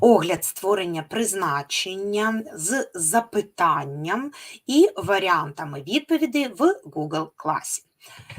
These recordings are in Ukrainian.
Огляд створення призначення з запитанням і варіантами відповідей в Google класі.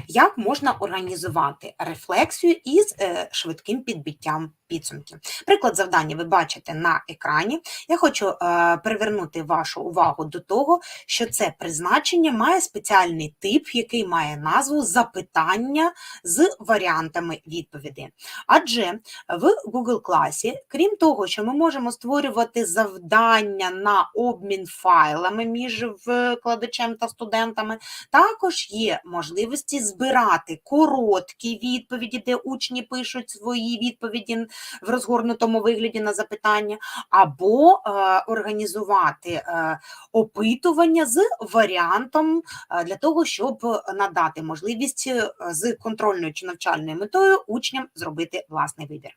Як можна організувати рефлексію із е, швидким підбиттям підсумків? Приклад завдання ви бачите на екрані. Я хочу е, привернути вашу увагу до того, що це призначення має спеціальний тип, який має назву запитання з варіантами відповіді. Адже в Google класі, крім того, що ми можемо створювати завдання на обмін файлами між викладачем та студентами, також є можливості збирати короткі відповіді, де учні пишуть свої відповіді в розгорнутому вигляді на запитання, або е, організувати е, опитування з варіантом е, для того, щоб надати можливість з контрольною чи навчальною метою учням зробити власний вибір.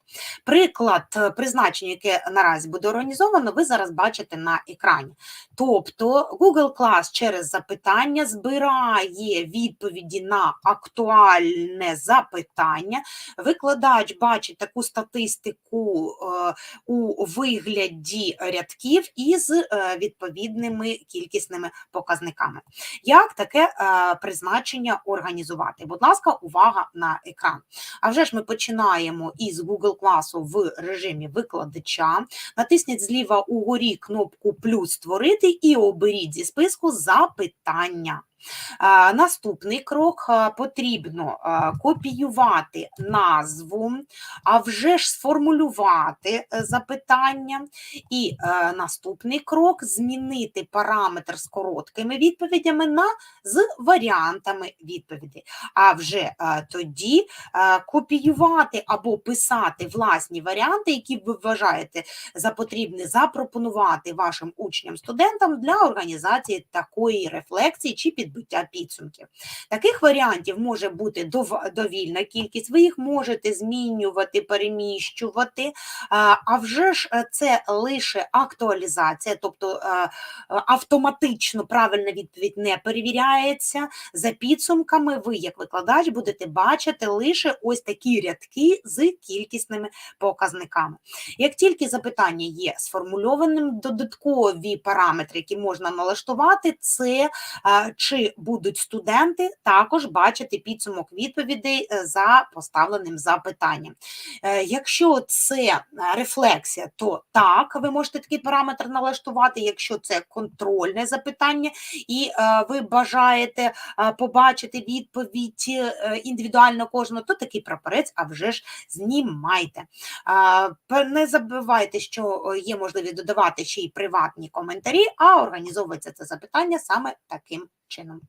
Приклад призначення, яке наразі буде організовано, ви зараз бачите на екрані. Тобто Google Class через запитання збирає відповіді на актуальне запитання. Викладач бачить таку статистику е, у вигляді рядків із е, відповідними кількісними показниками. Як таке е, призначення організувати? Будь ласка, увага на екран. А вже ж ми починаємо із Google класу в режимі викладача. Натисніть зліва угорі кнопку плюс створити і оберіть зі списку запитання. Наступний крок потрібно копіювати назву, а вже ж сформулювати е, запитання. І е, наступний крок змінити параметр з короткими відповідями на з варіантами відповідей. А вже е, тоді копіювати або писати власні варіанти, які ви вважаєте за потрібне запропонувати вашим учням-студентам для організації такої рефлексії чи підбиття підсумків. Таких варіантів може бути довільна кількість, ви їх можете змінювати, переміщувати, а вже ж е, це лише актуалізація, тобто е, е, автоматично правильна відповідь не перевіряється. За підсумками, ви, як викладач, будете бачити лише ось такі рядки з кількісними показниками. Як тільки запитання є сформульованим, додаткові параметри, які можна налаштувати, це е, будуть студенти також бачити підсумок відповідей е, за поставленим запитанням. Е, Якщо це е, рефлексія, то так, ви можете такий параметр налаштувати. Якщо це контрольне запитання, і ви бажаєте побачити відповідь індивідуально кожного, то такий прапорець, а вже ж знімайте. Не забувайте, що є можливість додавати ще й приватні коментарі, а організовується це запитання саме таким Channel.